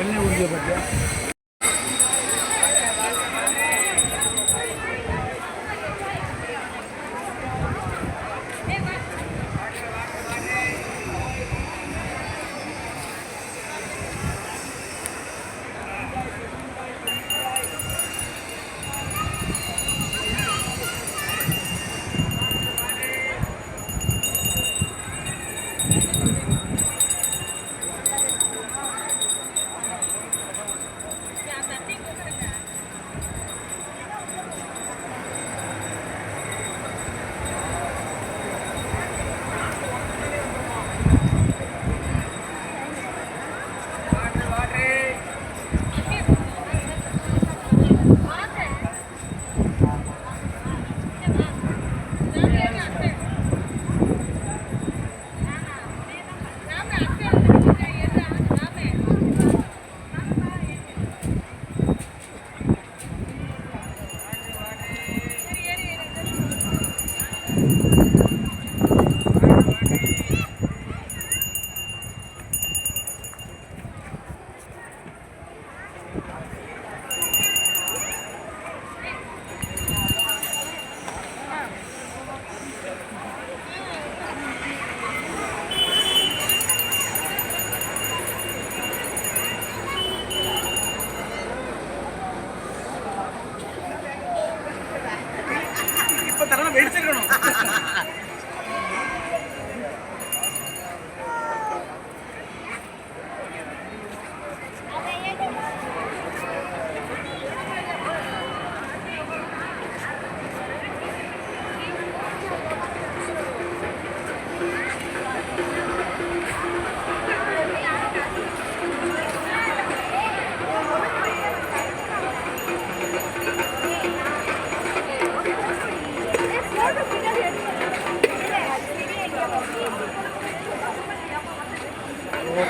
ಎಣ್ಣೆ ಉಳಿದ ಬಗ್ಗೆ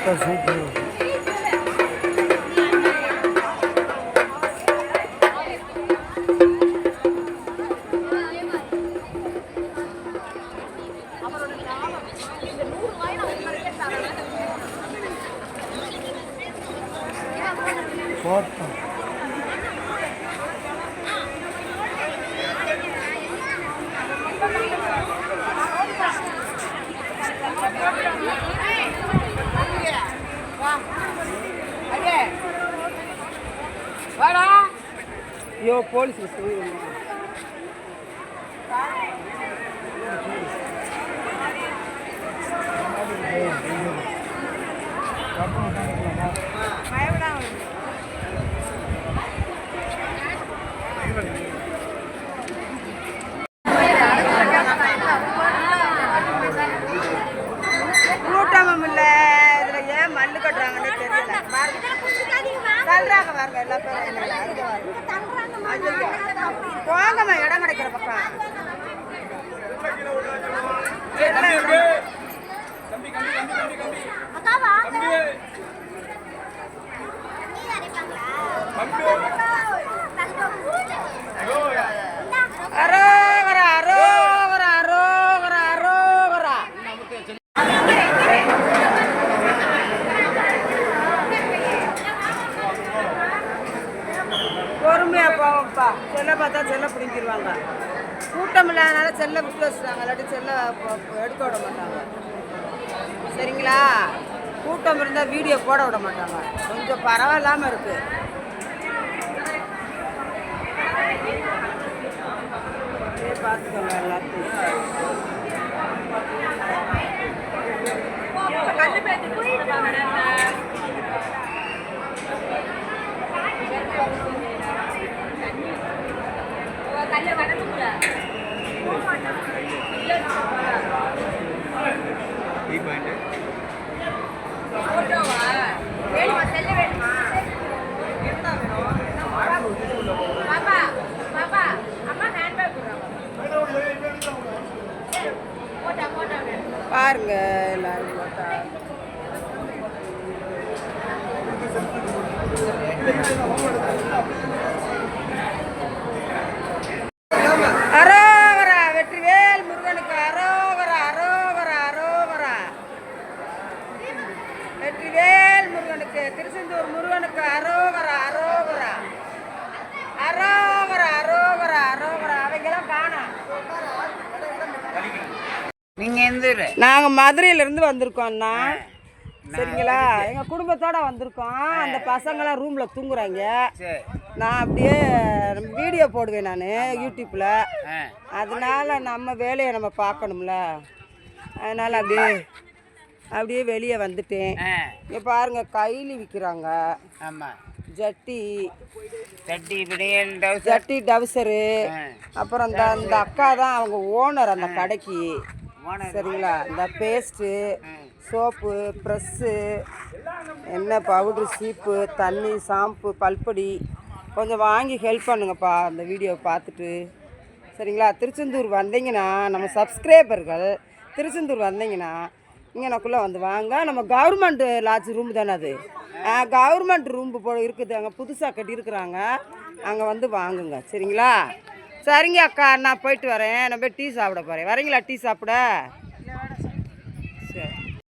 prata azul branco. Corta. ஐயோ போலீஸ் பயப்படாம தள்ளுறாங்க பாருங்க எல்லா பேரும். போங்கம்மா இடம் கிடைக்கிற பக்கம். அரோகரா பார்த்தா கூட்டம் இல்லாதனால செல்ல விட்டு வச்சுட்டாங்க. இல்லாட்டி செல்ல எடுக்க விட மாட்டாங்க. சரிங்களா? கூட்டம் இருந்தால் வீடியோ போட விட மாட்டாங்க. கொஞ்சம் பரவாயில்லாமல் இருக்குது டீ பாருங்க எல்லாரும் போட்டா நீங்கள் மதுரையிலேருந்து வந்திருக்கோம் அண்ணா. சரிங்களா? எங்கள் குடும்பத்தோட வந்திருக்கோம். அந்த பசங்களாம் ரூமில் தூங்குறாங்க. நான் அப்படியே வீடியோ போடுவேன் நான் யூடியூப்பில் அதனால நம்ம வேலையை நம்ம பார்க்கணும்ல. அதனால் அப்படியே அப்படியே வெளியே வந்துட்டேன். இங்கே பாருங்க கைலி விற்கிறாங்க ஆமாம் ஜட்டி. டவுசர் ஜட்டி டவுசரு அப்புறம் இந்த அந்த அக்கா தான் அவங்க ஓனர் அந்த கடைக்கு. சரிங்களா? இந்த பேஸ்ட்டு சோப்பு ப்ரெஸ்ஸு என்ன பவுட்ரு சீப்பு தண்ணி ஷாம்பு பல்படி கொஞ்சம் வாங்கி ஹெல்ப் பண்ணுங்கப்பா அந்த வீடியோவை பார்த்துட்டு. சரிங்களா? திருச்செந்தூர் வந்தீங்கன்னா நம்ம சப்ஸ்கிரைபர்கள் திருச்செந்தூர் வந்தீங்கன்னா இங்கனக்குள்ளே வந்து வாங்க. நம்ம கவர்மெண்ட் லாட்ஜ் ரூம் தானே அது. கவர்மெண்ட் ரூம் போ இருக்குது. அங்கே புதுசாக கட்டியிருக்கிறாங்க. அங்கே வந்து வாங்குங்க. சரிங்களா? சரிங்க அக்கா நான் போயிட்டு வரேன். நான் போய் டீ சாப்பிட போகிறேன் வரீங்களா டீ சாப்பிட?